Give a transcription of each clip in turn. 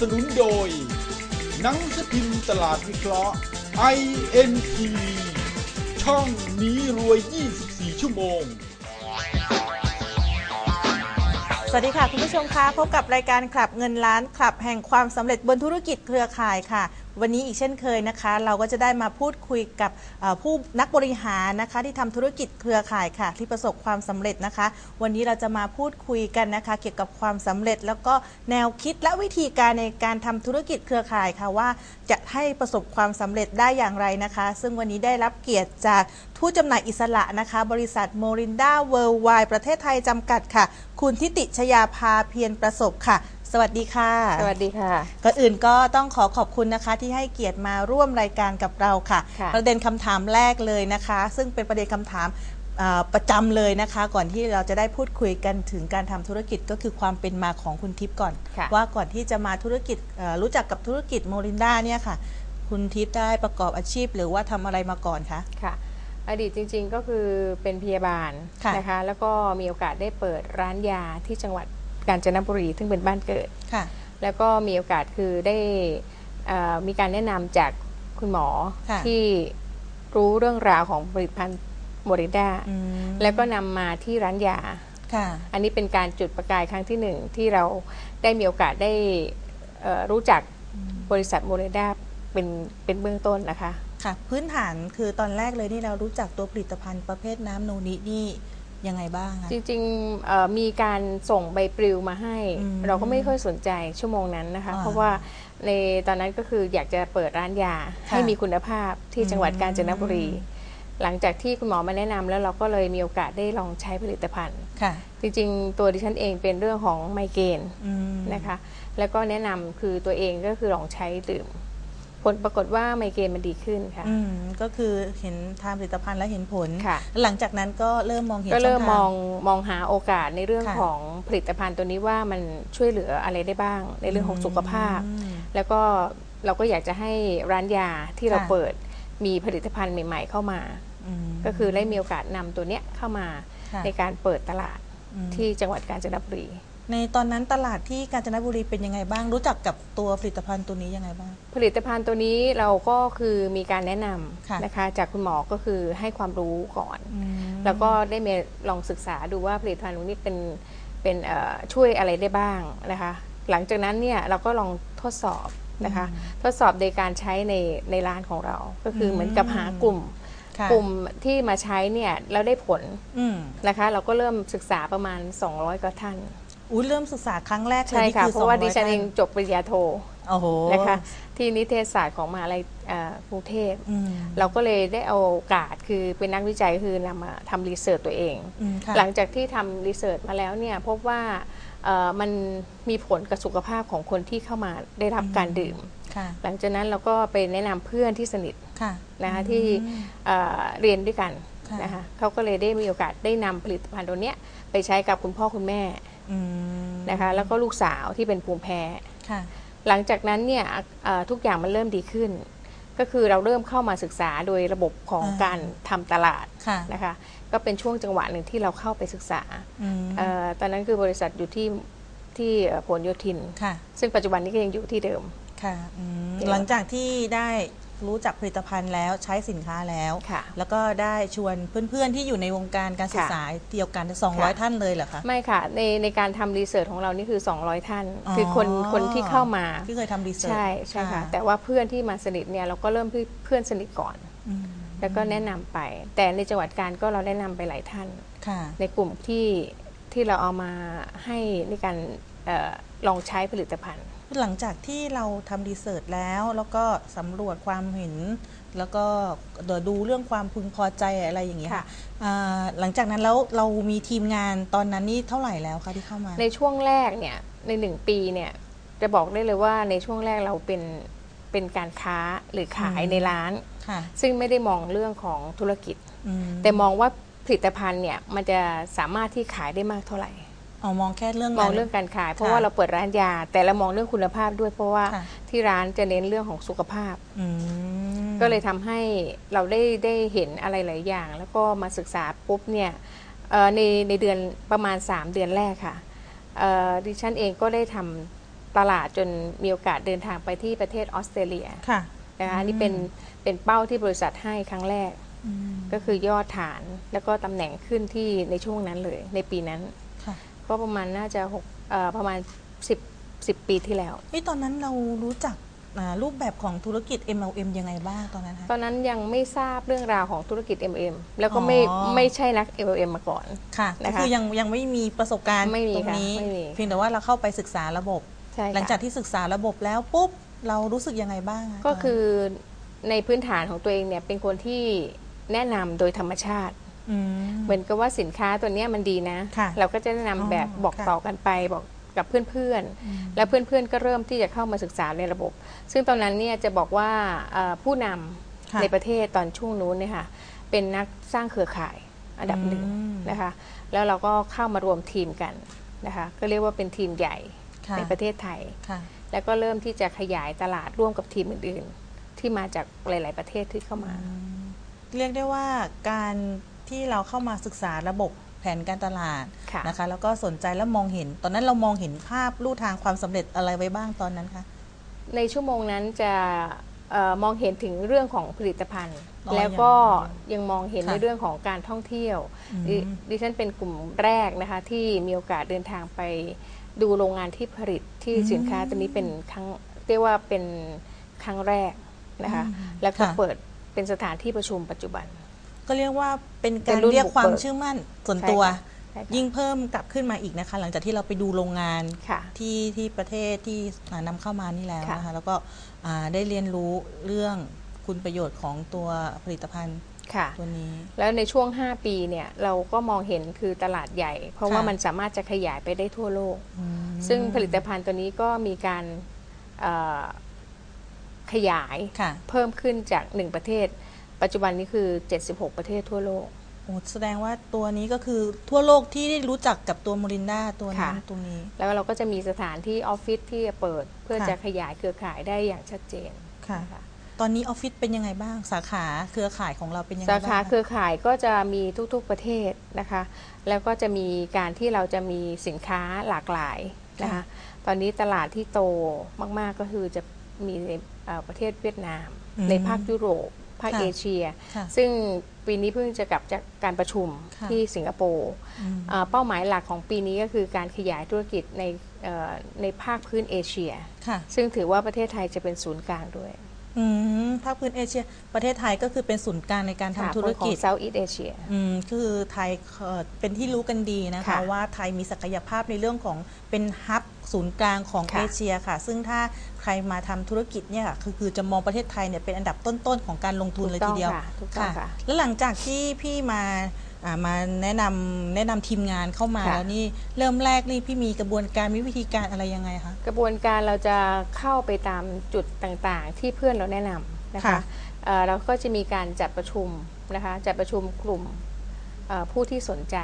สนุนโดย หนังสพิมพ์ตลาดวิเคราะห์ INT ช่องนี้รวย 24 ชั่วโมง สวัสดีค่ะ คุณผู้ชมคะพบกับรายการคลับเงินล้านคลับแห่งความสำเร็จบนธุรกิจเครือข่ายค่ะ วันนี้อีกเช่นเคยนะคะ เราก็จะได้มาพูดคุยกับผู้นักบริหารนะคะ ที่ทำธุรกิจเครือข่ายค่ะ ที่ประสบความสำเร็จนะคะ วันนี้เราจะมาพูดคุยกันนะคะ เกี่ยวกับความสำเร็จ แล้วก็แนวคิดและวิธีการในการทำธุรกิจเครือข่ายค่ะว่า จะให้ประสบความสำเร็จได้อย่างไรนะคะ ซึ่งวันนี้ได้รับเกียรติจากผู้จำหน่ายอิสระนะคะ บริษัทโมรินดาเวิร์ไวประเทศไทยจำกัดค่ะ คุณทิติชยาภาเพียรประสบค่ะ สวัสดีค่ะ สวัสดีค่ะ ก่อนอื่นก็ต้องขอขอบคุณนะคะ ที่ให้เกียรติมาร่วมรายการกับเราค่ะ ค่ะประเด็นคำถามแรกเลยนะคะ ซึ่งเป็นประเด็นคำถามเอ่อประจำเลยนะคะ ก่อนที่เราจะได้พูดคุยกันถึงการทำธุรกิจก็คือความเป็นมาของคุณทิพย์ก่อน ค่ะ ว่าก่อนที่จะมาธุรกิจเอ่อรู้จักกับธุรกิจโมรินดาเนี่ยค่ะ คุณทิพย์ได้ประกอบอาชีพ หรือว่าทำอะไรมาก่อนคะ ค่ะ อดีตจริงๆก็คือเป็นพยาบาลค่ะ นะคะ แล้วก็มีโอกาสได้เปิดร้านยาที่จังหวัด กาญจนบุรีซึ่งเป็นบ้านเกิด ค่ะ แล้วก็มีโอกาสคือได้เอ่อมีการแนะนำจากคุณหมอค่ะ ที่รู้เรื่องราวของผลิตภัณฑ์โมริด้าอืมแล้วก็นำมาที่ร้านยา ค่ะ อันนี้เป็นการจุดประกายครั้งที่หนึ่งที่เราได้มีโอกาสได้เอ่อรู้จักบริษัทโมเรดาเป็นเป็นเบื้องต้นนะคะ ค่ะ พื้นฐานคือตอนแรกเลยนี่เรารู้จักตัวผลิตภัณฑ์ประเภทน้ำโนนินี่ ยังไงบ้างคะจริงๆเอ่อมีการส่งใบปลิวมาให้ อืมเราก็ไม่ค่อยสนใจชั่วโมงนั้นนะคะ อ่าเพราะว่าในตอนนั้นก็คืออยากจะเปิดร้านยาค่ะให้มีคุณภาพที่จังหวัดอืมกาญจนบุรีหลังจากที่คุณหมอมาแนะนำแล้วเราก็เลยมีโอกาสได้ลองใช้ผลิตภัณฑ์ ค่ะจริงๆ ตัวดิฉันเองเป็นเรื่องของไมเกรนอืมนะคะ แล้วก็แนะนำคือตัวเองก็คือลองใช้ดื่ม ผลปรากฏว่าไมเกรนมันดีขึ้นค่ะ อืมก็คือเห็นทานผลิตภัณฑ์แล้วเห็นผล ค่ะ หลังจากนั้นก็เริ่มมองเห็นก็เริ่มช่มทาองมองหาโอกาสในเรื่องค่ะของผลิตภัณฑ์ตัวนี้ว่ามันช่วยเหลืออะไรได้บ้าง ในเรื่องของสุขภาพ อืม แล้วก็เราก็อยากจะให้ร้านยาที่เราค่ะ เปิดมีผลิตภัณฑ์ใหม่ ๆ เข้ามา มก็คือได้มีโอกาสนำตัวเนี้ยเข้ามาค่ะในการเปิดตลาดอืมที่จังหวัดกาญจนบุรี ในตอนนั้นตลาดที่กาญจนบุรีเป็นยังไงบ้าง รู้จักกับตัวผลิตภัณฑ์ตัวนี้ยังไงบ้าง ผลิตภัณฑ์ตัวนี้เราก็คือมีการแนะนค่ะำนะคะ จากคุณหมอก็คือให้ความรู้ก่อนอืมแล้วก็ได้มาลองศึกษาดูว่าผลิตภัณฑ์ตรงนี้เป็นเป็นเอ่อช่วยอะไรได้บ้างนะคะ หลังจากนั้นเนี่ยเราก็ลองทดสอบนะคะ ทดสอบในการใช้ในในร้านของเรา ก็คือเหมือนกับหากลุ่ม ค่ะกลุ่มที่มาใช้เนี่ยแล้วได้ผลอืมนะคะ เราก็เริ่มศึกษาประมาณ 200กว่าท่าน อุ้ยเริ่มศึกษาครั้งแรกเลยใช่นี่ค่ะ คือเพราะว่า200ดิฉันเองท่จบปริญญาโทโอ้โหนะคะ ที่นิเทศศาสตร์ของมหาลัยเอ่อกรุงเทพ อืมเราก็เลยได้เอาโอกาสคือเป็นนักวิจัยคือนำมาทำรีเสิร์ชตัวเอง อืมค่ะหลังจากที่ทำรีเสิร์ชมาแล้วเนี่ยพบว่าเอ่อมันมีผลกับสุขภาพของคนที่เข้ามาได้รับการดื่ม ค่ะหลังจากนั้นเราก็ไปแนะนำเพื่อนที่สนิทค่ะ นะคะที่เอ่อเรียนด้วยกันค่ะ นะคะเขาก็เลยได้มีโอกาสได้นำผลิตภัณฑ์ตัวเนี้ยไปใช้กับคุณพ่อคุณแม่อืม นะคะ แล้วก็ลูกสาวที่เป็นภูมิแพ้ค่ะหลังจากนั้นเนี่ยเอ่อทุกอย่างมันเริ่มดีขึ้น ก็คือเราเริ่มเข้ามาศึกษาโดยระบบของอ่าการทำตลาดค่ะนะคะ ก็เป็นช่วงจังหวะหนึ่งที่เราเข้าไปศึกษาอืมเออตอนนั้นคือบริษัทอยู่ที่ที่เอ่อผลโยธินค่ะซึ่งปัจจุบันนี้ก็ยังอยู่ที่เดิมค่ะอืมเดี๋ยวหลังจากที่ได้ รู้จักผลิตภัณฑ์แล้วใช้สินค้าแล้ว ค่ะแล้วก็ได้ชวนเพื่อนๆที่อยู่ในวงการการศึกษาเดียวกัน200ค่ะท่านเลยเหรอคะ ไม่ค่ะ ในในการทำรีเสิร์ชของเรานี่คือ 200 ท่าน อ๋อ คือคนคนที่เข้ามา ที่เคยทำรีเสิร์ชใช่ใช่ค่ะ แต่ว่าเพื่อนที่มาสนิทเนี่ยเราก็เริ่มที่เพื่อนสนิทก่อน อืมแล้วก็แนะนำไป แต่ในจังหวัดการก็เราแนะนำไปหลายท่าน ค่ะ ในกลุ่มที่ที่เราเอามาให้ในการเออลองใช้ผลิตภัณฑ์ หลังจากที่เราทำรีเสิร์ชแล้ว แล้วก็สำรวจความเห็น แล้วก็เดี๋ยวดูเรื่องความพึงพอใจอะไรอย่างเงี้ยค่ะ อ่าหลังจากนั้นแล้วเรามีทีมงานตอนนั้นนี่เท่าไหร่แล้วคะที่เข้ามาในช่วงแรกเนี่ยในหนึ่งปีเนี่ยจะบอกได้เลยว่าในช่วงแรกเราเป็นเป็นการค้าหรือขายอืมในร้าน ค่ะซึ่งไม่ได้มองเรื่องของธุรกิจ อืมแต่มองว่าผลิตภัณฑ์เนี่ยมันจะสามารถที่ขายได้มากเท่าไหร่ เอามองแค่เรื่องมองเรื่องการขาย เพราะค่ะว่าเราเปิดร้านยา แต่เรามองเรื่องคุณภาพด้วย เพราะว่าค่ะที่ร้านจะเน้นเรื่องของสุขภาพอืมก็เลยทำให้เราได้ได้เห็นอะไรหลายอย่าง แล้วก็มาศึกษาปุ๊บเนี่ยเอ่อในในเดือนประมาณ 3 เดือนแรกค่ะเอ่อดิฉันเองก็ได้ทำตลาดจนมีโอกาสเดินทางไปที่ประเทศออสเตรเลียค่ะนะคะอันนี่เป็นเป็นเป้าที่บริษัทให้ครั้งแรก ก็คือยอดฐานแล้วก็ตำแหน่งขึ้นที่ในช่วงนั้นเลยในปีนั้นค่ะ ก็ประมาณน่าจะหกเอ่อประมาณ 10 10 ปีที่แล้วนี่ตอนนั้นเรารู้จักอ่ารูปแบบของธุรกิจ MLM ยังไงบ้างตอนนั้นคะ ตอนนั้นยังไม่ทราบเรื่องราวของธุรกิจ MM แล้วก็ไม่อ๋อ ไม่ใช่นัก MLM มาก่อน ค่ะนะคะก็คือยังยังไม่มีประสบการณ์ไม่มีตรงนี้ ค่ะไม่มี เพียงแต่ว่าเราเข้าไปศึกษาระบบ ใช่ค่ะ หลังจากที่ศึกษาระบบแล้วปุ๊บเรารู้สึกยังไงบ้างะก็ตนนั้นคือในพื้นฐานของตัวเองเนี่ยเป็นคนที่แนะนำโดยธรรมชาติม เหมือนกับว่าสินค้าตัวเนี้ยมันดีนะค่ะเราก็จะแนะนำอ๋อแบบบอกค่ะต่อกันไปบอกกับเพื่อนๆ แล้วเพื่อนๆ ก็เริ่มที่จะเข้ามาศึกษาในระบบ ซึ่งตอนนั้นเนี่ยจะบอกว่าเอ่อผู้นำค่ะในประเทศตอนช่วงนู้นเนี่ยค่ะเป็นนักสร้างเครือข่ายอันดับหนึ่งอืมนะคะ แล้วเราก็เข้ามารวมทีมกันนะคะ ก็เรียกว่าเป็นทีมใหญ่ค่ะในประเทศไทยค่ะแล้วก็เริ่มที่จะขยายตลาดร่วมกับทีมอื่นๆ ที่มาจากหลาย ๆ ประเทศที่เข้ามา เรียกได้ว่าการ ที่เราเข้ามาศึกษาระบบแผนการตลาดค่ะนะคะ แล้วก็สนใจและมองเห็น ตอนนั้นเรามองเห็นภาพลู่ทางความสำเร็จอะไรไว้บ้างตอนนั้นคะในชั่วโมงนั้นจะเออมองเห็นถึงเรื่องของผลิตภัณฑ์อ๋อแล้วก็ยังมองเห็นค่ะในเรื่องของการท่องเที่ยวอืมดิดิฉันเป็นกลุ่มแรกนะคะที่มีโอกาสเดินทางไปดูโรงงานที่ผลิตที่สินค้าตัวนี้เป็นครั้งเรียกว่าเป็นครั้งแรกนะคะ แล้วก็ค่ะเปิดเป็นสถานที่ประชุมปัจจุบัน ก็เรียกว่าเป็นเป็การนรุ่นเรียกความบุกเบิกเชื่อมั่นส่วนใช่ตัวค่ะใช่ค่ะ ยิ่งเพิ่มกลับขึ้นมาอีกนะคะ หลังจากที่เราไปดูโรงงานค่ะ ที่ที่ประเทศที่อ่านำเข้ามานี่แล้วค่ะ นะคะ แล้วก็อ่าได้เรียนรู้เรื่องคุณประโยชน์ของตัวผลิตภัณฑ์ค่ะ ตัวนี้ แล้วในช่วง 5 ปีเนี่ยเราก็มองเห็นคือตลาดใหญ่ เพราะว่าค่ะ มันสามารถจะขยายไปได้ทั่วโลก อืม ซึ่งผลิตภัณฑ์ตัวนี้ก็มีการเอ่อขยายค่ะ เพิ่มขึ้นจาก 1 ประเทศ ปัจจุบันนี้คือ 76 ประเทศทั่วโลก โอ้แสดงว่าตัวนี้ก็คือทั่วโลกที่ได้รู้จักกับตัวโมรินดาตัวนั้นค่ะตัวนี้ แล้วเราก็จะมีสถานที่ออฟฟิศที่จะเปิดเพื่อค่ะ จะขยายเครือข่ายได้อย่างชัดเจนค่ะ นะคะตอนนี้ออฟฟิศเป็นยังไงบ้าง สาขาเครือข่ายของเราเป็นยังไงสาบ้างขาคะเครือข่ายก็จะมีทุกๆประเทศนะคะ แล้วก็จะมีการที่เราจะมีสินค้าหลากหลายนะคะตอนนี้ตลาดที่โตมากๆก็คือจะมีในเอ่อประเทศเวียดนามอืมในภาคยุโรป ภาคค่ะเอเชีย ค่ะซึ่งปีนี้เพิ่งจะกลับจากการประชุมค่ะที่สิงคโปร์อืมเอ่อเป้าหมายหลักของปีนี้ก็คือการขยายธุรกิจในเอ่อในภาคพื้นเอเชีย ค่ะซึ่งถือว่าประเทศไทยจะเป็นศูนย์กลางด้วยอืมภาคพื้นเอเชีย ประเทศไทยก็คือเป็นศูนย์กลางในการทำธุรกิจของ Southeast Asia อืมคือไทยเอ่อเป็นที่รู้กันดีนะคะค่ะว่าไทยมีศักยภาพในเรื่องของเป็นฮับ ศูนย์กลางของค่ะ เอเชียค่ะ ซึ่งถ้าใครมาทำธุรกิจเนี่ยค่ะคือคือจะมองประเทศไทยเนี่ยเป็นอันดับต้นๆของการลงทุนเลยทีเดียวถูกต้องค่ะ แล้วหลังจากที่พี่มาอ่ามาแนะนำแนะนำทีมงานเข้ามาค่ะ แล้วนี่เริ่มแรกนี่พี่มีกระบวนการมีวิธีการอะไรยังไงคะ กระบวนการเราจะเข้าไปตามจุดต่างๆ ที่เพื่อนเราแนะนำนะคะค่ะ เอ่อเราก็จะมีการจัดประชุมนะคะจัดประชุมกลุ่มเอ่อ ผู้ที่สนใจ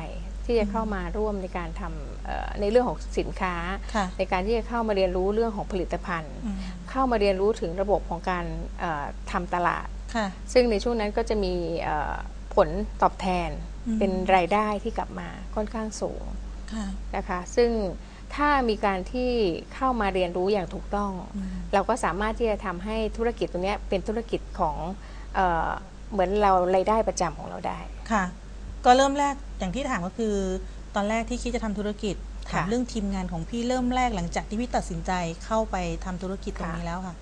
ที่จะเข้ามาร่วมในการทำเอ่อในเรื่องของสินค้าค่ะในการที่จะเข้ามาเรียนรู้เรื่องของผลิตภัณฑ์อืมเข้ามาเรียนรู้ถึงระบบของการเอ่อทำตลาดค่ะซึ่งในช่วงนั้นก็จะมีเอ่อผลตอบแทนอืมเป็นรายได้ที่กลับมาค่อนข้างสูงค่ะนะคะ ซึ่งถ้ามีการที่เข้ามาเรียนรู้อย่างถูกต้องอืมเราก็สามารถที่จะทำให้ธุรกิจตรงเนี้ยเป็นธุรกิจของเออเหมือนเรารายได้ประจำของเราได้ค่ะ ก็เริ่มแรกอย่างที่ถามก็คือ ตอนแรกที่คิดจะทำธุรกิจถามค่ะเรื่องทีมงานของพี่เริ่มแรกหลังจากที่พี่ตัดสินใจเข้าไปทำธุรกิจตรงค่ะนี้แล้วค่ะ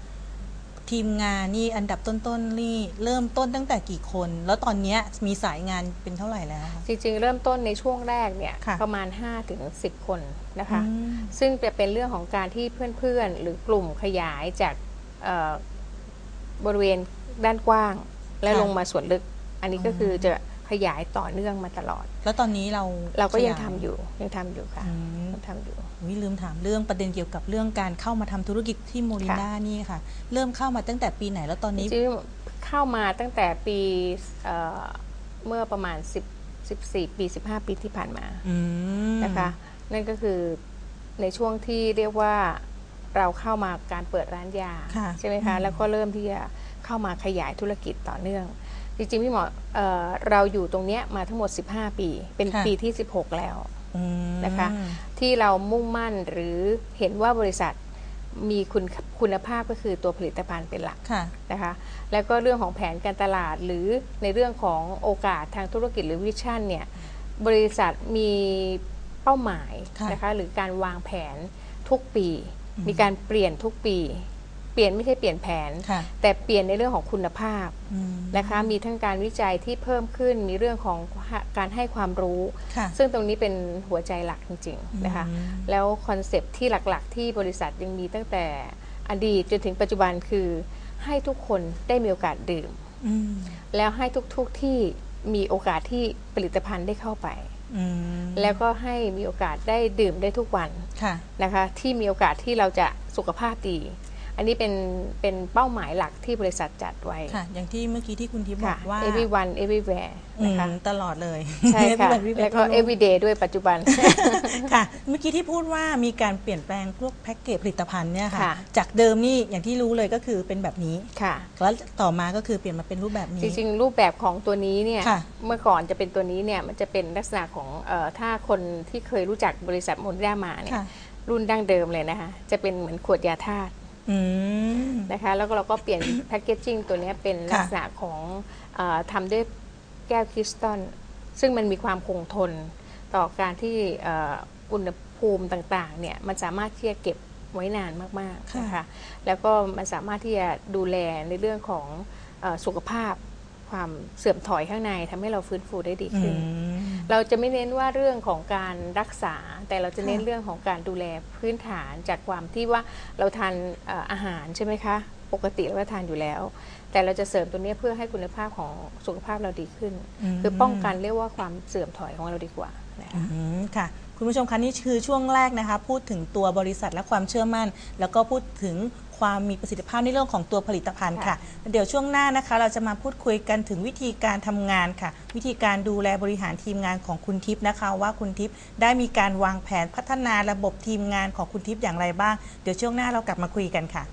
ทีมงานนี่อันดับต้นๆนี่เริ่มต้นตั้งแต่กี่คน แล้วตอนเนี้ยมีสายงานเป็นเท่าไหร่แล้วคะจริงๆ เริ่มต้นในช่วงแรกเนี่ยค่ะประมาณ 5-10คนนะคะอืมซึ่งจะเป็นเรื่องของการที่เพื่อนๆ หรือกลุ่มขยายจากเอ่อบริเวณด้านกว้าง และค่ะลงมาส่วนลึก อันนี้ก็คือจะ ขยายต่อเนื่องมาตลอด แล้วตอนนี้เราเราก็ยังขทำอยู่ยังทำอยู่ค่ะอืมยังทำอยู่อุ๊ยลืมถามเรื่องประเด็นเกี่ยวกับเรื่องการเข้ามาทำธุรกิจที่โมรินดานี่ค่ะ เริ่มเข้ามาตั้งแต่ปีไหนแล้วตอนจนี้ริงๆเข้ามาตั้งแต่ปีเอ่อเมื่อประมาณ 10 14 ปี 15 ปีที่ผ่านมาอืมนะคะ นั่นก็คือในช่วงที่เรียกว่าเราเข้ามาการเปิดร้านยาค่ะใช่ไหมคะ แล้วก็เริ่มที่จะเข้ามาขยายธุรกิจต่อเนื่อง จริงๆพี่หมอเอ่อเราอยู่ตรงเนี้ยมาทั้งหมด 15 ปี เป็นค่ะ ปีที่ 16 แล้ว อืม นะคะ ที่เรามุ่งมั่นหรือเห็นว่าบริษัทมีคุณคุณภาพก็คือตัวผลิตภัณฑ์เป็นหลักค่ะ นะคะ แล้วก็เรื่องของแผนการตลาดหรือในเรื่องของโอกาสทางธุรกิจหรือวิชั่นเนี่ยบริษัทมีเป้าหมายค่ะนะคะหรือการวางแผนทุกปีมีการเปลี่ยนทุกปี เปลี่ยนไม่ใช่เปลี่ยนแผน ค่ะแต่เปลี่ยนในเรื่องของคุณภาพอืมนะคะ มีทั้งการวิจัยที่เพิ่มขึ้น มีเรื่องของการให้ความรู้ ค่ะ ซึ่งตรงนี้เป็นหัวใจหลักจริงๆนะคะ อืม แล้วคอนเซปต์ที่หลักๆ ที่บริษัทยังมีตั้งแต่อดีตจนถึงปัจจุบันคือ ให้ทุกคนได้มีโอกาสดื่ม อืมแล้วให้ทุกๆที่มีโอกาสที่ผลิตภัณฑ์ได้เข้าไป อืมแล้วก็ให้มีโอกาสได้ดื่มได้ทุกวันค่ะ นะคะ ที่มีโอกาสที่เราจะสุขภาพดี อันนี้เป็นเป็นเป้าหมายหลักที่บริษัทจัดไว้ค่ะ อย่างที่เมื่อกี้ที่คุณทิพย์บค่ะอกว่า everyone everywhere อืนะมคะตลอดเลย ใช่ค่ะแบบวิเศษแล้วก็ทั่วโ everyday ด้วยปัจจุบัน ค่ะ เมื่อกี้ที่พูดว่ามีการเปลี่ยนแปลงพวกแพ็กเกจผลิตภัณฑ์เนี่ยค่ะค่ะ จากเดิมนี่อย่างที่รู้เลยก็คือเป็นแบบนี้ค่ะ แล้วต่อมาก็คือเปลี่ยนมาเป็นรูปแบบนี้ จริงๆ รูปแบบของตัวนี้เนี่ยค่ะเมื่อก่อนจะเป็นตัวนี้เนี่ยมันจะเป็นลักษณะของเออถ้าคนที่เคยรู้จักบริษัทโมเดลมาเนี่ยค่ะรุ่นดั้งเดิมเลยนะคะ จะเป็นเหมือนขวดยาธาตุอืม นะคะแล้วก็เราก็เปลี่ยนแพคเกจจิ้งตัวเนี้ยเป็นค่ะลักษณะของเออทำด้วยแก้วคริสตัลซึ่งมันมีความคงทนต่อการที่เอ่ออุณหภูมิต่างๆเนี่ยมันสามารถที่จะเก็บไว้นานมากๆนะคะแล้วก็มันสามารถที่จะดูแลในเรื่องของเออสุขภาพ ความเสื่อมถอยข้างในทำให้เราฟื้นฟูได้ดีอืขึ้นมเราจะไม่เน้นว่าเรื่องของการรักษา แต่เราจะเน้นค่ะเรื่องของการดูแลพื้นฐานจากความที่ว่าเราทานเอ่ออาหารใช่ไหมคะ ปกติเราก็ทานอยู่แล้ว แต่เราจะเสริมตัวนี้เพื่อให้คุณภาพของสุขภาพเราดีขึ้น คือป้องกันเรียกว่าความเสื่อมถอยของเราดีกว่านะคะอืมค่ะคุณผู้ชมคะนี่คือช่วงแรกนะคะ พูดถึงตัวบริษัทและความเชื่อมั่น แล้วก็พูดถึง ความมีประสิทธิภาพในเรื่องของตัวผลิตภัณฑ์ค่ะ เดี๋ยวช่วงหน้านะคะ เราจะมาพูดคุยกันถึงวิธีการทำงานค่ะ วิธีการดูแลบริหารทีมงานของคุณทิพย์นะคะ ว่าคุณทิพย์ได้มีการวางแผนพัฒนาระบบทีมงานของคุณทิพย์อย่างไรบ้าง เดี๋ยวช่วงหน้าเรากลับมาคุยกันค่ะ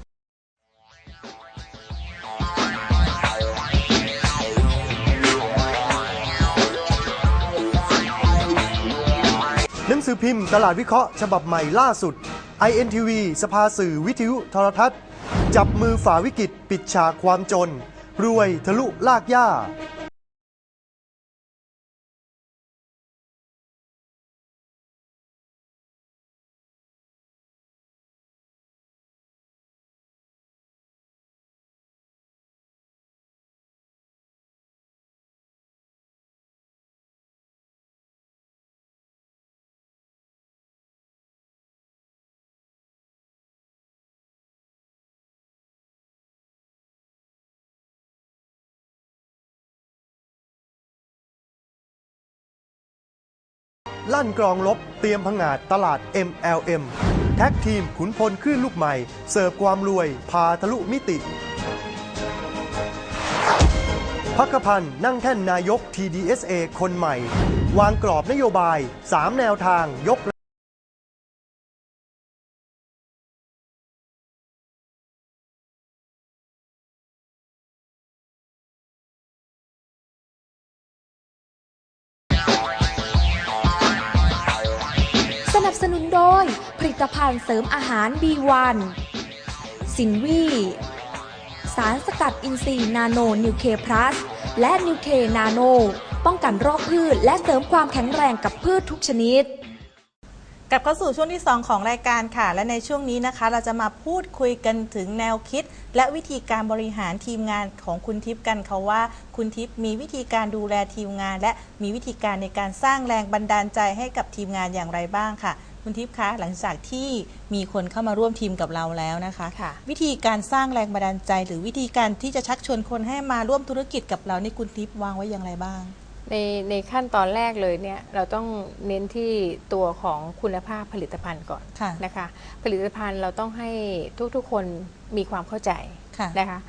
หนังสือพิมพ์ตลาดวิเคราะห์ฉบับใหม่ล่าสุด INTV สภาสื่อวิทยุโทรทัศน์ จับมือฝ่าวิกฤตปิดฉากความจน รวยทะลุลากย่า ลั่นกรองลบ เตรียมพังงาดตลาด MLM แท็กทีมขุนพลคลื่นลูกใหม่ เสิร์ฟความรวย พาทะลุมิติพักพันธ์นั่งแท่นนายก TDSA คนใหม่ วางกรอบนโยบาย 3 แนวทางยก ตภัณฑ์เสริมอาหาร B1 สินวีสารสกัดอินทรีย์นาโนนิวเคพลัสและนิวเคนาโน ป้องกันโรคพืช และเสริมความแข็งแรงกับพืชทุกชนิดกลับเข้าสู่ช่วงที่ 2 ของรายการค่ะ และในช่วงนี้นะคะ เราจะมาพูดคุยกันถึงแนวคิด และวิธีการบริหารทีมงานของคุณทิพย์กันค่ะว่า คุณทิพย์มีวิธีการดูแลทีมงาน และมีวิธีการในการสร้างแรงบันดาลใจให้กับทีมงานอย่างไรบ้างค่ะ คุณทิพย์คะหลังจากที่มีคนเข้ามาร่วมทีมกับเราแล้วนะคะค่ะวิธีการสร้างแรงบันดาลใจ หรือวิธีการที่จะชักชวนคนให้มาร่วมธุรกิจกับเรานี่คุณทิพย์วางไว้อย่างไรบ้าง ในในขั้นตอนแรกเลยเนี่ยเราต้องเน้นที่ตัวของคุณภาพผลิตภัณฑ์ก่อนค่ะนะคะ ผลิตภัณฑ์เราต้องให้ทุกๆคนมีความเข้าใจค่ะนะคะ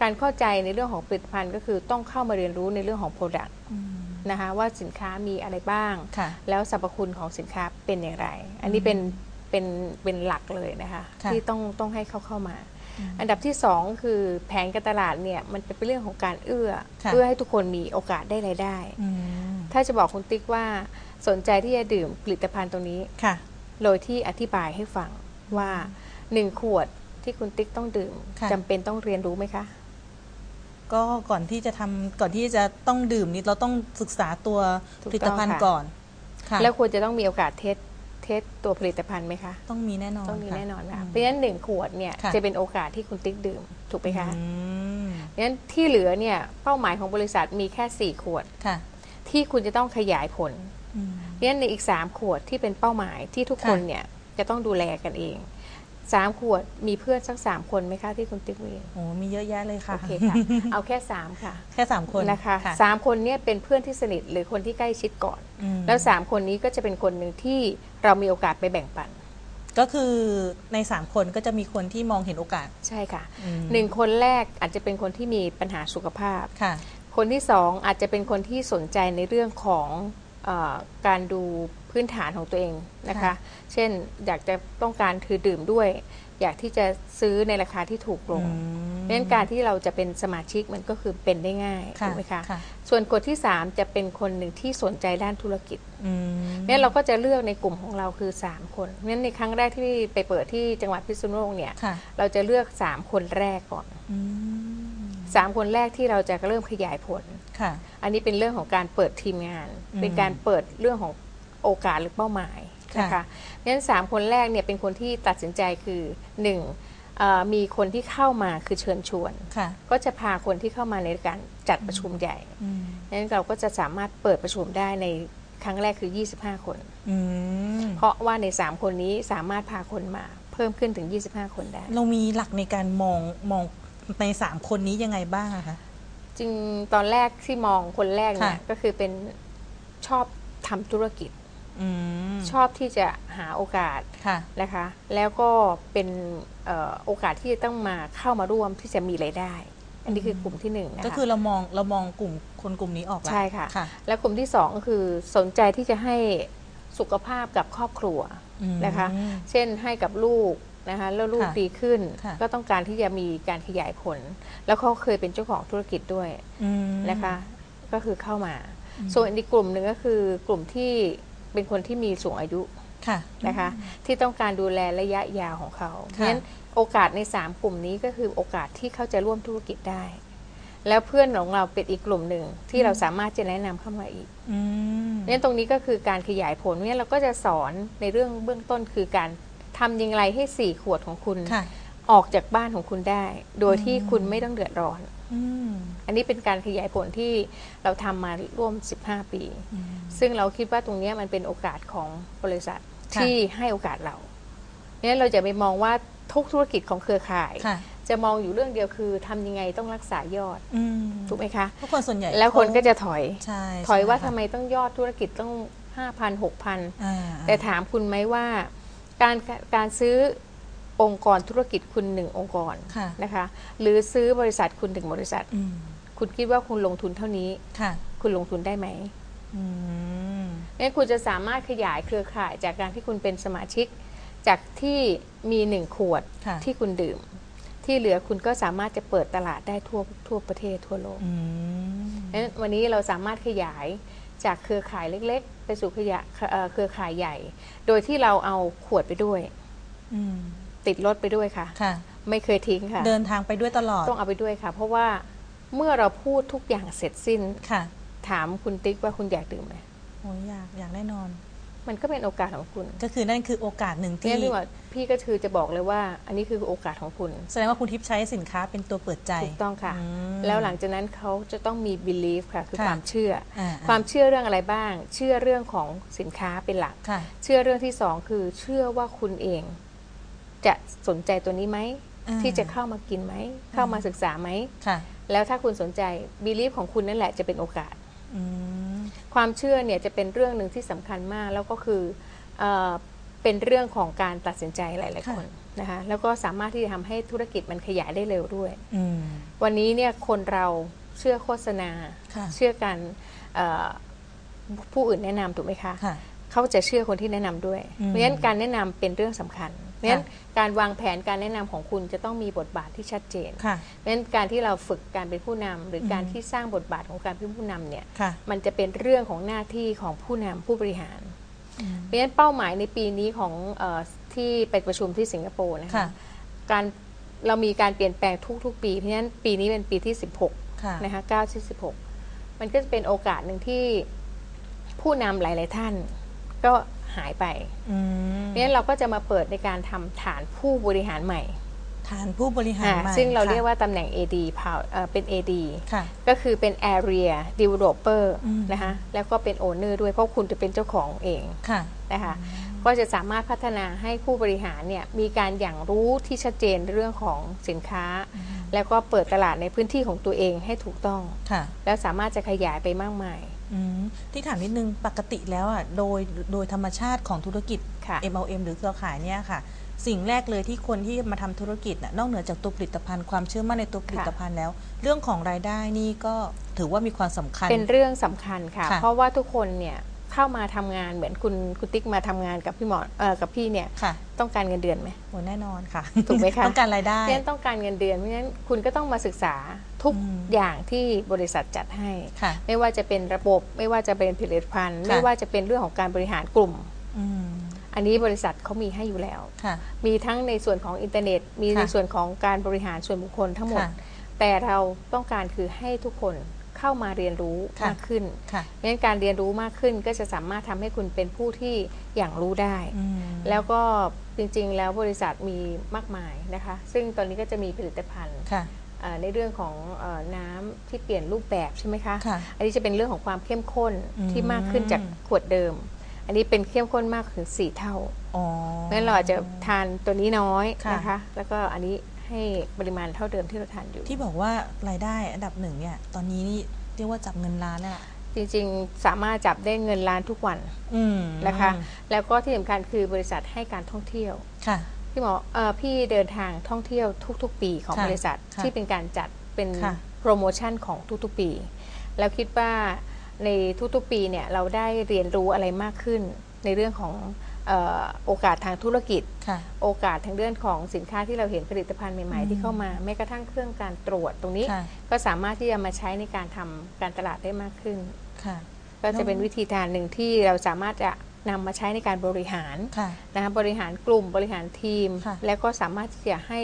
การเข้าใจในเรื่องของผลิตภัณฑ์ก็คือต้องเข้ามาเรียนรู้ในเรื่องของ Product อืม นะคะว่าสินค้ามีอะไรบ้างค่ะแล้วสรรพคุณของสินค้าเป็นอย่างไร อันนี้เป็นเป็นเป็นหลักเลยนะคะค่ะที่ต้องต้องให้เขาเข้ามา อันดับที่สองคือแผนการตลาดเนี่ยมันเป็นเรื่องของการเอื้อค่ะเอื้อให้ทุกคนมีโอกาสได้รายได้อืมถ้าจะบอกคุณติ๊กว่าสนใจที่จะดื่มผลิตภัณฑ์ตรงนี้ค่ะโดยที่อธิบายให้ฟังว่าหนึ่งขวดที่คุณติ๊กต้องดื่มค่ะจำเป็นต้องเรียนรู้ไหมคะ ก็ก่อนที่จะทำก่อนที่จะต้องดื่มนี่เราต้องศึกษาตัวถูผกลิต้ตองภัณฑ์ค่ะก่อนค่ะแล้วควรจะต้องมีโอกาสเทสเทสตัวผลิตภัณฑ์ไหมคะ ต้องมีแน่นอนต้องมีค่ะแน่นอนค่ะอืมเพราะฉะนั้นหนึ่งขวดเนี่ยค่ะจะเป็นโอกาสที่คุณติ๊กดื่มถูกไหมคะอืมเพราะฉะนั้นที่เหลือเนี่ยเป้าหมายของบริษัทมีแค่ 4 ขวดค่ะ ที่คุณจะต้องขยายผลอืมเพราะฉะนั้นในอีก 3 ขวดที่เป็นเป้าหมายที่ทุกค่ะคนเนี่ยจะต้องดูแลกันเอง 3ขวดมีเพื่อนสัก3คนไหมคะที่คุณติ๊กมีโอ้มีเยอะแยะเลยค่ะ โอเคค่ะ เอาแค่3ค่ะ แค่สามคนนะคะสามคนเนี่ยเป็นเพื่อนที่สนิทหรือคนที่ใกล้ชิดก่อนอืมแล้ว3คนนี้ก็จะเป็นคนหนึ่งที่เรามีโอกาสไปแบ่งปัน ก็คือในสามคนก็จะมีคนที่มองเห็นโอกาส ใช่ค่ะอืมหนึ่งคนแรกอาจจะเป็นคนที่มีปัญหาสุขภาพค่ะ คนที่สองอาจจะเป็นคนที่สนใจในเรื่องของเออ การดูพื้นฐานของตัวเองนะคะค่ะเช่นอยากจะต้องการคือดื่มด้วย อยากที่จะซื้อในราคาที่ถูกลงอืมเพราะฉะนั้นการที่เราจะเป็นสมาชิกมันก็คือเป็นได้ง่ายค่ะถูกไหมคะค่ะส่วนคนที่ 3 จะเป็นคนหนึ่งที่สนใจด้านธุรกิจอืมเนี่ยเราก็จะเลือกในกลุ่มของเราคือ 3 คนงั้นในครั้งแรกที่ไปเปิดที่จังหวัดพิษณุโลกเนี่ยค่ะเราจะเลือก 3 คนแรกก่อนอืม3คนแรกที่เราจะเริ่มขยายผล ค่ะ อันนี้เป็นเรื่องของการเปิดทีมงานอืมเป็นการเปิดเรื่องของโอกาสหรือเป้าหมายค่ะนะคะงั้นสามคนแรกเนี่ยเป็นคนที่ตัดสินใจคือหนึ่งเอ่อมีคนที่เข้ามาคือเชิญชวนค่ะก็จะพาคนที่เข้ามาในการจัดประชุมใหญ่อืมนั้นเราก็จะสามารถเปิดประชุมได้ในครั้งแรกคือ 25 คนอืมเพราะว่าใน 3 คนนี้สามารถพาคนมาเพิ่มขึ้นถึง 25 คนได้ เรามีหลักในการมองมองในสามคนนี้ยังไงบ้างอะคะ จริงตอนแรกที่มองคนแรกเนี่ยค่ะ ก็คือเป็นชอบทำธุรกิจ อืมชอบที่จะหาโอกาสค่ะ นะคะ แล้วก็เป็นเอ่อโอกาสที่จะต้องมาเข้ามาร่วมที่จะมีรายได้ อันนี้คือกลุ่มที่หนึ่งนะคะ ก็คือเรามองเรามองกลุ่มคนกลุ่มนี้ออกแล้วใช่ค่ะ ค่ะ และกลุ่มที่สองก็คือสนใจที่จะให้สุขภาพกับครอบครัวอืมนะคะเช่นให้กับลูก นะคะแล้วลูกค่ะดีขึ้น ค่ะ ก็ต้องการที่จะมีการขยายผล แล้วเขาเคยเป็นเจ้าของธุรกิจด้วยอืม นะคะก็คือเข้ามา ส่วนอีกกลุ่มหนึ่งก็คือกลุ่มที่เป็นคนที่มีสูงอายุ ค่ะ นะคะที่ต้องการดูแลระยะยาวของเขาเพค่ะราะฉะนั้นโอกาสใน 3 กลุ่มนี้ก็คือโอกาสที่เขาจะร่วมธุรกิจได้ แล้วเพื่อนของเราเป็นอีกกลุ่มหนึ่งที่เราสามารถจะแนะนำเข้ามาอีกอืมเนี่ยตรงนี้ก็คือการขยายผลเนี่ยเราก็จะสอนในเรื่องเบื้องต้นคือการ ทำยังไงให้4ขวดของคุณค่ะ ออกจากบ้านของคุณได้ โดยที่คุณไม่ต้องเดือดร้อน อืม อันนี้เป็นการขยายผลที่เราทำมาร่วม 15 ปีอืมซึ่งเราคิดว่าตรงเนี้ยมันเป็นโอกาสของบริษัทค่ะ ที่ให้โอกาสเราเนี่ยเราจะไปมองว่าทุกธุรกิจของเครือข่าย ค่ะ จะมองอยู่เรื่องเดียวคือทำยังไงต้องรักษายอดอืมถูกไหมคะทุกคนส่วนใหญ่แล้วคนเขาก็จะถอย ใช่ถอยว่าใช่ทำค่ะไมต้องยอดธุรกิจต้อง 5,000 6,000อ่าแต่ถามคุณไหมว่า การการซื้อองค์กรธุรกิจคุณหนึ่งองค์กรค่ะนะคะ หรือซื้อบริษัทคุณถึงบริษัท อืมคุณคิดว่าคุณลงทุนเท่านี้ ค่ะคุณลงทุนได้ไหมอืมงั้นคุณจะสามารถขยายเครือข่ายจากการที่คุณเป็นสมาชิก จากที่มีหนึ่งขวดค่ะที่คุณดื่ม ที่เหลือคุณก็สามารถจะเปิดตลาดได้ทั่วทั่วประเทศทั่วโลก อืมงั้นวันนี้เราสามารถขยาย จากเครือข่ายเล็ก ๆ ไปสู่ขยะเอ่อเครือข่ายใหญ่ โดยที่เราเอาขวดไปด้วยอืมติดรถไปด้วยค่ะค่ะ ไม่เคยทิ้งค่ะ เดินทางไปด้วยตลอดต้องเอาไปด้วยค่ะ เพราะว่าเมื่อเราพูดทุกอย่างเสร็จสิ้นค่ะ ถามคุณติ๊กว่าคุณอยากดื่มไหมโอ้ยอยากอยากแน่นอน มันก็เป็นโอกาสของคุณก็คือนั่นคือโอกาสหนึ่งเนี่ที่ยที่ว่าพี่ก็คือจะบอกเลยว่า อันนี้คือโอกาสของคุณ แสดงว่าคุณทิพย์ใช้สินค้าเป็นตัวเปิดใจถูกต้องค่ะอืมแล้วหลังจากนั้นเขาจะต้องมี belief ค่ะ คือค่ะความเชื่อออ่าความเชื่อเรื่องอะไรบ้าง เชื่อเรื่องของสินค้าเป็นหลักค่ะเชื่อเรื่องที่สองคือเชื่อว่าคุณเอง จะสนใจตัวนี้ไหมอ่าที่จะเข้ามากินไหมเข้ามาศึกษาไหมค่ะแล้วถ้าคุณสนใจ belief ของคุณนั่นแหละจะเป็นโอกาสอืม ความเชื่อเนี่ยจะเป็นเรื่องหนึ่งที่สำคัญมาก แล้วก็คือเอ่อเป็นเรื่องของการตัดสินใจหลาย ๆค่ะคนนะคะแล้วก็สามารถที่จะทำให้ธุรกิจมันขยายได้เร็วด้วยอืมวันนี้เนี่ยคนเราเชื่อโฆษณาค่ะเชื่อกันเอ่อผู้อื่นแนะนำถูกไหมคะค่ะเขาจะเชื่อคนที่แนะนำด้วยอืมเพราะฉะนั้นการแนะนำเป็นเรื่องสำคัญ เพราะฉะนั้นการวางแผนการแนะนำของคุณจะต้องมีบทบาทที่ชัดเจนค่ะเพราะฉะนั้นการที่เราฝึกการเป็นผู้นำหรืออมการที่สร้างบทบาทของการเป็นผู้นำเนี่ยค่ะมันจะเป็นเรื่องของหน้าที่ของผู้นำผู้บริหาร เพราะฉะนั้นเป้าหมายในปีนี้ของเออที่ไปประชุมที่สิงคโปร์นะค่ะคะการเรามีการเปลี่ยนแปลงทุก ๆ ปี เพราะฉะนั้นปีนี้เป็นปีที่ 16ค่ะนะคะ9ที่16 มันก็จะเป็นโอกาสหนึ่งที่ผู้นำหลาย ๆ ท่าน ก็ หายไปอืมเพราะฉะนั้นเราก็จะมาเปิดในการทำฐานผู้บริหารใหม่ฐานผู้บริหารอ่าใหม่ซึ่งเราค่ะเรียกว่าตำแหน่ง AD เผ่าเอ่อเป็น AD ค่ะก็คือเป็น Area Developer อืมนะคะแล้วก็เป็น Owner ด้วยเพราะคุณจะเป็นเจ้าของเองค่ะนะคะก็จะสามารถพัฒนาให้ผู้บริหารเนี่ยมีการอย่างรู้ที่ชัดเจนเรื่องของสินค้า แล้วก็เปิดตลาดในพื้นที่ของตัวเองให้ถูกต้องค่ะแล้วสามารถจะขยายไปมากมายอืม ที่ถามนิดนึงปกติแล้วอะโดยโดยธรรมชาติของธุรกิจ ค่ะ MLM หรือเครือข่ายเนี่ยค่ะ สิ่งแรกเลยที่คนที่มาทำธุรกิจน่ะนอกเหนือจากตัวผลิตภัณฑ์ความเชื่อมั่นในตัวผลิตภัณฑ์แล้ว เรื่องของรายได้นี่ก็ถือว่ามีความสำคัญ เป็นเรื่องสำคัญค่ะ ค่ะ เพราะว่าทุกคนเนี่ย เข้ามาทำงานเหมือนคุณคุณติ๊กมาทำงานกับพี่หมอเออกับพี่เนี่ยค่ะต้องการเงินเดือนไหมโหแน่นอนค่ะ ถูกไหมคะต้องการรายได้เพราะฉะนั้นต้องการเงินเดือนเพราะฉะนั้นคุณก็ต้องมาศึกษาทุกอืมอย่างที่บริษัทจัดให้ค่ะไม่ว่าจะเป็นระบบ ไม่ว่าจะเป็นผลิตภัณฑ์ค่ะไม่ว่าจะเป็นเรื่องของการบริหารกลุ่มอืมอันนี้บริษัทเขามีให้อยู่แล้วค่ะมีทั้งในส่วนของอินเทอร์เน็ต มีค่ะในส่วนของการบริหารส่วนบุคคลทั้งหมดค่ะแต่เราต้องการคือให้ทุกคน เข้ามาเรียนรู้ค่ะมากขึ้นค่ะเพราะฉะนั้นการเรียนรู้มากขึ้นก็จะสามารถทำให้คุณเป็นผู้ที่อย่างรู้ได้อืมแล้วก็จริงๆ แล้วบริษัทมีมากมายนะคะ ซึ่งตอนนี้ก็จะมีผลิตภัณฑ์ค่ะเอ่อในเรื่องของเออน้ำที่เปลี่ยนรูปแบบใช่ไหมคะค่ะอันนี้จะเป็นเรื่องของความเข้มข้นอืมที่มากขึ้นจากขวดเดิม อันนี้เป็นเข้มข้นมากถึง 4 เท่าอ๋อเพราะฉะนั้นเราอาจจะทานตัวนี้น้อยค่ะนะคะ แล้วก็อันนี้ ให้ปริมาณเท่าเดิมที่เราทานอยู่ ที่บอกว่ารายได้อันดับหนึ่งเนี่ยตอนนี้นี่เรียกว่าจับเงินล้านแล้วอะจริงๆ สามารถจับได้เงินล้านทุกวันอืมนะคะ แล้วก็ที่สำคัญคือบริษัทให้การท่องเที่ยวค่ะพี่หมอเออพี่เดินทางท่องเที่ยวทุก ๆ ปีของค่ะบริษัทค่ะที่เป็นการจัดเป็นค่ะโปรโมชั่นของทุกๆปี แล้วคิดว่าในทุกๆปีเนี่ยเราได้เรียนรู้อะไรมากขึ้นในเรื่องของเออ โอกาสทางธุรกิจค่ะโอกาสทางเรื่องของสินค้าที่เราเห็นผลิตภัณฑ์ใหม่อืมๆที่เข้ามาแม้กระทั่งเครื่องการตรวจตรงนี้ค่ะก็สามารถที่จะมาใช้ในการทำการตลาดได้มากขึ้นค่ะก็จะเป็นวิธีการหนึ่งที่เราสามารถจะนำมาใช้ในการบริหารค่ะนะคะบริหารกลุ่มบริหารทีมค่ะแล้วก็สามารถที่จะให้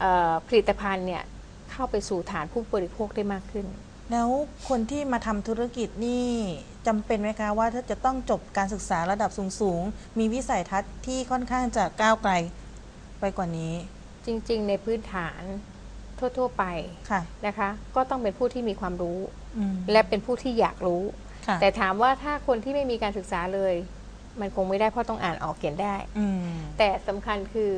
เอ่อผลิตภัณฑ์เนี่ยเข้าไปสู่ฐานผู้บริโภคได้มากขึ้น แล้วคนที่มาทำธุรกิจนี่จำเป็นไหมคะว่าถ้าจะต้องจบการศึกษาระดับสูงๆ มีวิสัยทัศน์ที่ค่อนข้างจะก้าวไกลไปกว่านี้ จริง ๆ ในพื้นฐานทั่ว ๆ ไปค่ะนะคะ ก็ต้องเป็นผู้ที่มีความรู้ อืม และเป็นผู้ที่อยากรู้ ค่ะ แต่ถามว่าถ้าคนที่ไม่มีการศึกษาเลย มันคงไม่ได้เพราะต้องอ่านออกเขียนได้ อืมแต่สำคัญคือ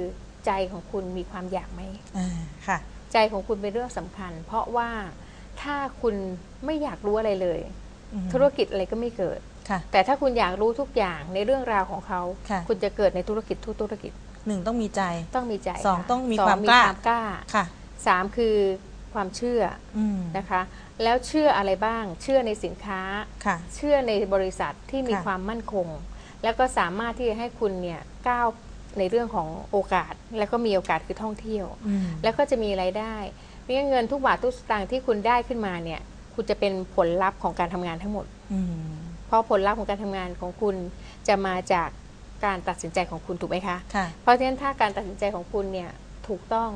ใจของคุณมีความอยากไหม อ่าค่ะ ใจของคุณเป็นเรื่องสำคัญ เพราะว่า ถ้าคุณไม่อยากรู้อะไรเลย อืมธุรกิจอะไรก็ไม่เกิด ค่ะ แต่ถ้าคุณอยากรู้ทุกอย่างในเรื่องราวของเขา ค่ะ คุณจะเกิดในธุรกิจทุกธุรกิจหนึ่งต้องมีใจ ต้องมีใจสองค่ะต้องมีสความกล้า กล้าค่ะ สามคือความเชื่ออืมนะคะ แล้วเชื่ออะไรบ้าง เชื่อในสินค้า ค่ะ เชื่อในบริษัทที่มีค่ะ ความมั่นคง แล้วก็สามารถที่จะให้คุณเนี่ยก้าวในเรื่องของโอกาส แล้วก็มีโอกาสคือท่องเที่ยว อืมแล้วก็จะมีรายได้ เพราะงั้นเงินทุกบาททุกสตางค์ที่คุณได้ขึ้นมาเนี่ย คุณจะเป็นผลลัพธ์ของการทำงานทั้งหมดอืมเพราะผลลัพธ์ของการทำงานของคุณจะมาจากการตัดสินใจของคุณถูกไหมคะค่ะเพราะฉะนั้นถ้าการตัดสินใจของคุณเนี่ยถูกต้อง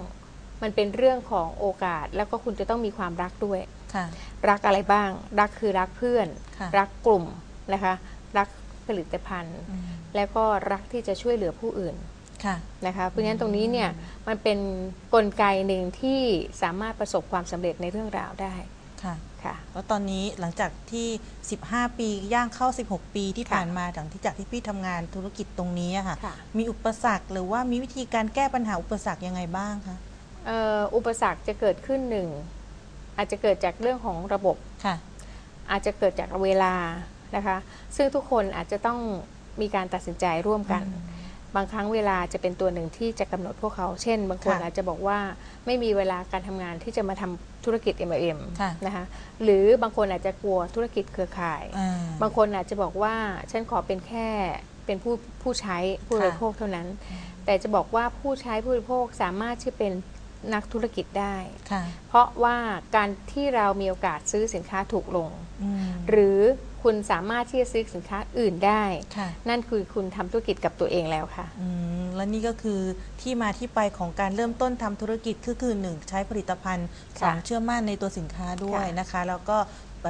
มันเป็นเรื่องของโอกาสแล้วก็คุณจะต้องมีความรักด้วยค่ะรักอะไรบ้าง รักคือรักเพื่อนค่ะรักกลุ่มนะคะ รักผลิตภัณฑ์อืมแล้วก็รักที่จะช่วยเหลือผู้อื่นค่ะ นะคะเพราะฉะนั้นตรงนี้เนี่ยมันเป็นกลไกหนึ่งที่สามารถประสบความสำเร็จในเรื่องราวได้ค่ะค่ะแล้วตอนนี้หลังจากที่ 15 ปีย่างเข้า 16 ปีที่ค่ะผ่านมาหลังที่จากที่พี่ทำงานธุรกิจตรงนี้อะค่ะค่ะมีอุปสรรคหรือว่ามีวิธีการแก้ปัญหาอุปสรรคยังไงบ้างคะเอ่ออุปสรรคจะเกิดขึ้นหนึ่งอาจจะเกิดจากเรื่องของระบบค่ะ อาจจะเกิดจากเวลานะคะ ซึ่งทุกคนอาจจะต้องมีการตัดสินใจร่วมกัน บางครั้งเวลาจะเป็นตัวหนึ่งที่จะกำหนดพวกเขา เช่น บางคนค่ะอาจจะบอกว่าไม่มีเวลาการทำงานที่จะมาทำธุรกิจ MLM ค่ะนะคะหรือบางคนอาจจะกลัวธุรกิจเครือข่ายอ่าบางคนอาจจะบอกว่าฉันขอเป็นแค่เป็นผู้ผู้ใช้ผู้บค่ะริโภคเท่านั้น แต่จะบอกว่าผู้ใช้ผู้บริโภคสามารถที่เป็นนักธุรกิจได้ค่ะเพราะว่าการที่เรามีโอกาสซื้อสินค้าถูกลงอืมหรือคุณสามารถที่จะซื้อสินค้าอื่นได้ ค่ะ นั่นคือคุณทำธุรกิจกับตัวเองแล้วค่ะ อืมและนี่ก็คือที่มาที่ไปของการเริ่มต้นทำธุรกิจคือคือหนึ่งใช้ผลิตภัณฑ์สองค่ะเชื่อมั่นในตัวสินค้าด้วยค่ะนะคะ แล้วก็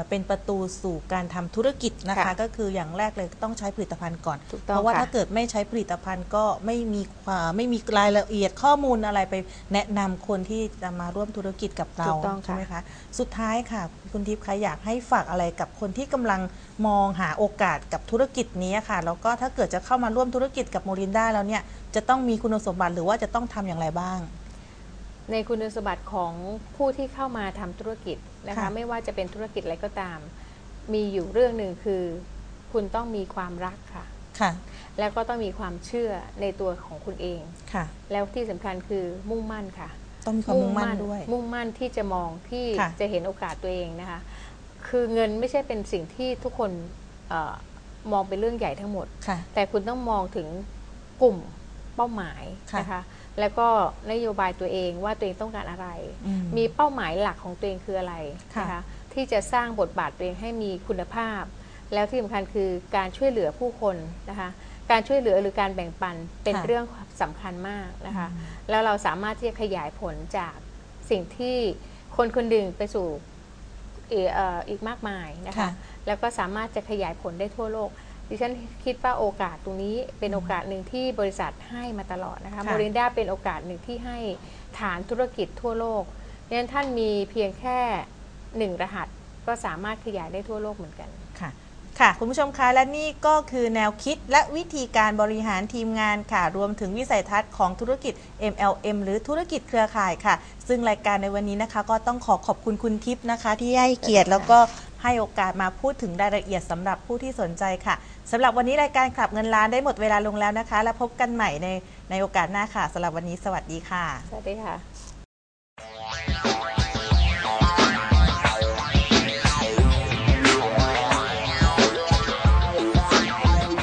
เป็นประตูสู่การทำธุรกิจนะคะ ค่ะก็คืออย่างแรกเลยต้องใช้ผลิตภัณฑ์ก่อน ถูกต้องเพราะว่าค่ะถ้าเกิดไม่ใช้ผลิตภัณฑ์ก็ไม่มีความไม่มีรายละเอียดข้อมูลอะไรไปแนะนำคนที่จะมาร่วมธุรกิจกับเราถูกต้องค่ะ ใช่ไหมคะสุดท้ายค่ะ คุณทิพย์คะอยากให้ฝากอะไรกับคนที่กำลังมองหาโอกาสกับธุรกิจนี้ค่ะแล้วก็ถ้าเกิดจะเข้ามาร่วมธุรกิจกับโมรินด้าแล้วเนี่ยจะต้องมีคุณสมบัติหรือว่าจะต้องทำอย่างไรบ้าง ในคุณสมบัติของผู้ที่เข้ามาทำธุรกิจนะคะค่ะไม่ว่าจะเป็นธุรกิจอะไรก็ตาม มีอยู่เรื่องหนึ่งคือ คุณต้องมีความรักค่ะค่ะ แล้วก็ต้องมีความเชื่อในตัวของคุณเองค่ะ แล้วที่สำคัญคือมุ่งมั่นค่ะ ต้องมีความมุ่งมั่นด้วย มุ่งมั่นที่จะมองที่ค่ะจะเห็นโอกาสตัวเองนะคะ คือเงินไม่ใช่เป็นสิ่งที่ทุกคนเออมองเป็นเรื่องใหญ่ทั้งหมดค่ะแต่คุณต้องมองถึงกลุ่มเป้าหมายค่ะนะคะ แล้วก็นโยบายตัวเองว่าตัวเองต้องการอะไรอืมมีเป้าหมายหลักของตัวเองคืออะไรค่ะนะคะที่จะสร้างบทบาทตัวเองให้มีคุณภาพ แล้วที่สำคัญคือการช่วยเหลือผู้คนนะคะการช่วยเหลือหรือการแบ่งปันเป็นค่ะเรื่องสำคัญมากนะคะแล้วเราสามารถที่จะขยายผลจากสิ่งที่คนคนหนึ่งไปสู่อีกเอ่ออีกมากมายนะคะค่ะแล้วก็สามารถจะขยายผลได้ทั่วโลก ดิฉันคิดว่าโอกาสตรงนี้เป็นโอกาสหนึ่งที่บริษัทให้มาตลอดนะคะค่ะโมรินดาเป็นโอกาสหนึ่งที่ให้ฐานธุรกิจทั่วโลกดังนั้นท่านมีเพียงแค่หนึ่งรหัสก็สามารถขยายได้ทั่วโลกเหมือนกันค่ะ ค่ะ คุณผู้ชมคะและนี่ก็คือแนวคิดและวิธีการบริหารทีมงานค่ะ รวมถึงวิสัยทัศน์ของธุรกิจ MLM หรือธุรกิจเครือข่ายค่ะ ซึ่งรายการในวันนี้นะคะ ก็ต้องขอขอบคุณคุณทิพย์นะคะ ที่ให้เกียรติแล้วก็ ให้โอกาสมาพูดถึงรายละเอียดสำหรับผู้ที่สนใจค่ะสำหรับวันนี้รายการขับเงินล้านได้หมดเวลาลงแล้วนะคะ แล้วพบกันใหม่ในในโอกาสหน้าค่ะสำหรับวันนี้สวัสดีค่ะ สวัสดีค่ะ